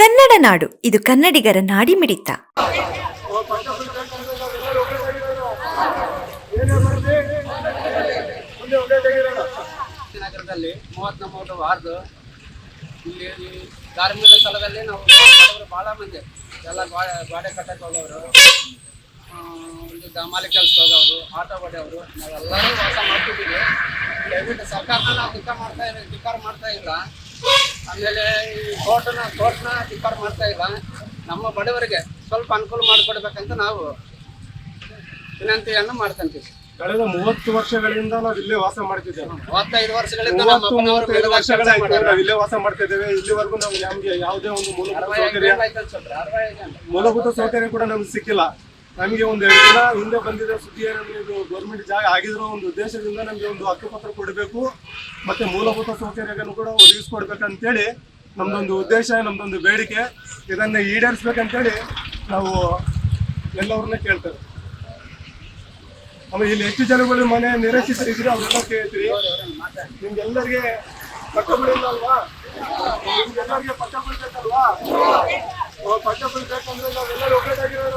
ಕನ್ನಡ ನಾಡು, ಇದು ಕನ್ನಡಿಗರ ನಾಡಿಮಿಡಿತ. ನಗರದಲ್ಲಿ ಮೂವತ್ತ್ ಮೂವತ್ತು ವಾರ್ದು ಇಲ್ಲಿ ಧಾರ್ಮಿಕ ಸ್ಥಳದಲ್ಲಿ ನಾವು ಭಾಳ ಮಂದಿ, ಎಲ್ಲ ಗ್ವಾಡೆ ಗೋಡೆ ಕಟ್ಟಕ್ಕೆ ಹೋಗೋರು ಒಂದು ದಮಾಲಿ ಕೆಲಸ ಹೋಗೋರು, ಆಟೋ ನಾವೆಲ್ಲರೂ ವಾಸ ಮಾಡ್ತಿದ್ದೀವಿ. ದಯವಿಟ್ಟು ಸರ್ಕಾರನ ನಾವು ಧಿಕ್ಕಾರ ಮಾಡ್ತಾ ಧಿಕ್ಕಾರ ಮಾಡ್ತಾ ಇಲ್ಲ ಆಮೇಲೆ ಈ ತೋಟನ ಕೋರ್ಟ್ನ ಧಿಕ್ಕಾರ ಮಾಡ್ತಾ ಇಲ್ಲ ನಮ್ಮ ಬಡವರಿಗೆ ಸ್ವಲ್ಪ ಅನುಕೂಲ ಮಾಡಿಕೊಡ್ಬೇಕಂತ ನಾವು ವಿನಂತಿಯನ್ನು ಮಾಡ್ಕೊಂತೀವಿ ಕಳೆದ ಮೂವತ್ತು ವರ್ಷಗಳಿಂದ ನಾವು ಇಲ್ಲೇ ವಾಸ ಮಾಡ್ತಿದ್ದೇವೆ. ಮೂವತ್ತೈದು ವರ್ಷಗಳಿಂದ ನಮ್ಮ ಅಪ್ಪನವರು ವರ್ಷಗಳಾಯ್ತು ನಾವು ಇಲ್ಲೇ ವಾಸ ಮಾಡ್ತಿದ್ದೇವೆ. ಇಲ್ಲಿವರೆಗೂ ನಾವು ನಮ್ಗೆ ಯಾವುದೇ ಒಂದು ಮೂಲಭೂತ ಸೌಕರ್ಯ. ಮೂಲಭೂತ ಸೌಕರ್ಯ ಕೂಡ ನಮ್ಗೆ ಸಿಕ್ಕಿಲ್ಲ. ನಮಗೆ ಒಂದು ಎರಡು ದಿನ ಹಿಂದೆ ಬಂದಿರೋ ಸುದ್ದಿಯ ನಮಗೆ ಇದು ಗೌರ್ಮೆಂಟ್ ಜಾಗ ಆಗಿರೋ ಒಂದು ಉದ್ದೇಶದಿಂದ ನಮಗೆ ಒಂದು ಹಕ್ಕುಪತ್ರ ಕೊಡಬೇಕು, ಮತ್ತೆ ಮೂಲಭೂತ ಸೌಕರ್ಯಗಳನ್ನು ಕೂಡ ಒದಗಿಸ್ಕೊಡ್ಬೇಕಂತೇಳಿ ನಮ್ದೊಂದು ಉದ್ದೇಶ, ನಮ್ದೊಂದು ಬೇಡಿಕೆ. ಇದನ್ನು ಈಡೇರಿಸ್ಬೇಕಂತೇಳಿ ನಾವು ಎಲ್ಲವ್ರನ್ನ ಕೇಳ್ತೇವೆ. ಆಮೇಲೆ ಇಲ್ಲಿ ಹೆಚ್ಚು ಜನಗಳು ಮನೆ ನಿರಾಶ್ರಿತರಿದ್ರೆ ಅವರೆಲ್ಲ ಕೇಳ್ತೀವಿ ನಿಮ್ಗೆಲ್ಲರಿಗೆ ಪಟ್ಟ ಬಿಡಿಲ್ಲಲ್ವಾ ನಿಮ್ಗೆಲ್ಲರಿಗೆ ಪಟ್ಟ ಬಿಡ್ಬೇಕಲ್ವಾ ಪಟ್ಟ ಬಿಡ್ಬೇಕಂದ್ರೆ ನಾವೆಲ್ಲರೂ ಒಗ್ಗಟ್ಟಾಗಿರೋಣ